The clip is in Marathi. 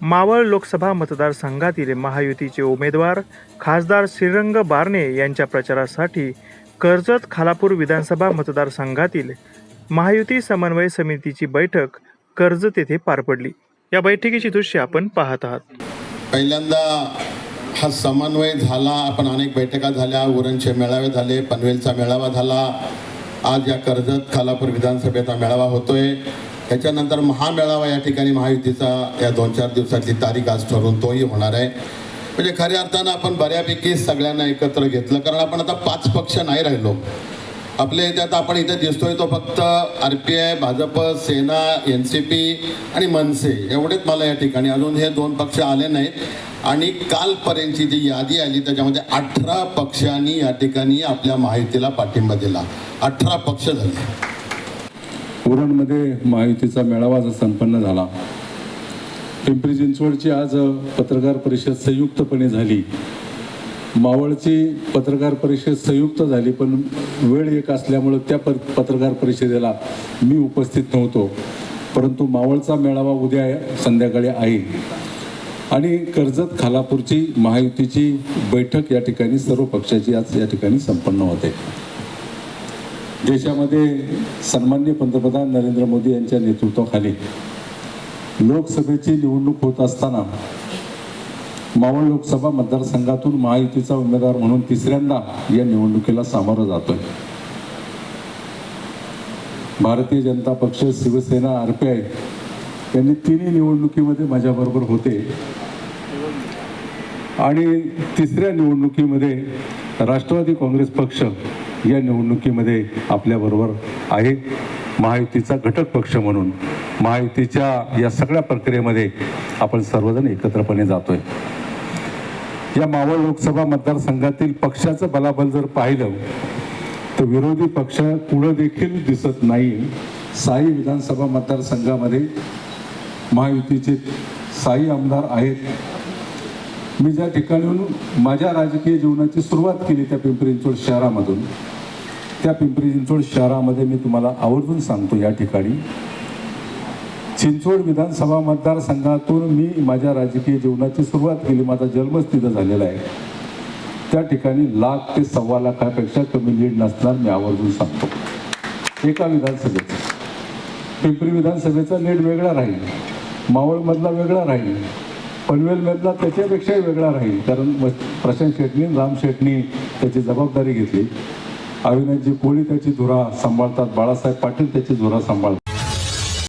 मावळ लोकसभा मतदारसंघातील महायुतीचे उमेदवार खासदार श्रीरंग बारणे यांच्या प्रचारासाठी कर्जत खालापूर विधानसभा मतदारसंघातील महायुती समन्वय समितीची बैठक कर्जत येथे पार पडली. या बैठकीची दृश्य आपण पाहत आहात. पहिल्यांदा हा समन्वय झाला आपण अनेक बैठका झाल्या उरणचे मेळावे झाले पनवेलचा मेळावा झाला. आज या कर्जत खालापूर विधानसभेचा मेळावा होतोय. त्याच्यानंतर महामेळावा या ठिकाणी महायुतीचा या दोन चार दिवसातली तारीख आज ठरवून तोही होणार आहे. म्हणजे खऱ्या अर्थानं आपण बऱ्यापैकी सगळ्यांना एकत्र घेतलं. कारण आपण आता पाच पक्ष नाही राहिलो. आपल्या इथे आता आपण इथे दिसतोय तो फक्त R P I Bhajap Sena N C P आणि मनसे एवढेच मला या ठिकाणी. अजून हे दोन पक्ष आले नाहीत. आणि कालपर्यंतची जी यादी आली त्याच्यामध्ये अठरा पक्षांनी या ठिकाणी आपल्या माहितीला पाठिंबा दिला. अठरा पक्ष झाले. उरणमध्ये महायुतीचा मेळावा संपन्न झाला पिंपरी चिंचवडची आज पत्रकार परिषद संयुक्तपणे झाली. मावळची पत्रकार परिषद संयुक्त झाली पण वेळ एक असल्यामुळं त्या प पत्रकार परिषदेला मी उपस्थित नव्हतो. परंतु मावळचा मेळावा उद्या संध्याकाळी आहे. आणि कर्जत खालापूरची महायुतीची बैठक या ठिकाणी सर्व पक्षाची आज या ठिकाणी संपन्न होते. देशामध्ये सन्मान्य पंतप्रधान नरेंद्र मोदी यांच्या नेतृत्वाखाली लोकसभेची निवडणूक होत असताना मावळ लोकसभा मतदारसंघातून महायुतीचा उमेदवार म्हणून तिसऱ्यांदा या निवडणुकीला सामोरं जातोय. भारतीय जनता पक्ष शिवसेना आर पी आय यांनी तिन्ही निवडणुकीमध्ये माझ्याबरोबर होते. आणि तिसऱ्या निवडणुकीमध्ये राष्ट्रवादी काँग्रेस पक्ष या निवडणुकीमध्ये आपल्याबरोबर आहे. महायुतीचा घटक पक्ष म्हणून महायुतीच्या या सगळ्या प्रक्रियेमध्ये आपण सर्वजण एकत्रपणे जातोय. या मावळ लोकसभा मतदारसंघातील पक्षाचं बलाबल जर पाहिलं तर विरोधी पक्ष कुणं देखील दिसत नाही. साई विधानसभा मतदारसंघामध्ये महायुतीचे साई आमदार आहेत. मी ज्या ठिकाणून माझ्या राजकीय जीवनाची सुरुवात केली त्या पिंपरी चिंचवड शहरामधून त्या पिंपरी चिंचवड शहरामध्ये मी तुम्हाला आवर्जून सांगतो या ठिकाणी. चिंचवड विधानसभा मतदारसंघातून मी माझ्या राजकीय जीवनाची सुरुवात केली माझा जन्मच तिथं झालेला आहे. त्या ठिकाणी लाख ते सव्वा लाखापेक्षा कमी लीड नसणार मी आवर्जून सांगतो. एका विधानसभेचं. पिंपरी विधानसभेचा लीड वेगळा राहील मावळमधला वेगळा राहील. पनवेलमधला त्याच्यापेक्षाही वेगळा राहील. कारण म- प्रशांत शेटणी राम शेटणी त्याची जबाबदारी घेतली. अविनाशजी कोळी त्याची धुरा सांभाळतात. बाळासाहेब पाटील त्याची धुरा सांभाळतात.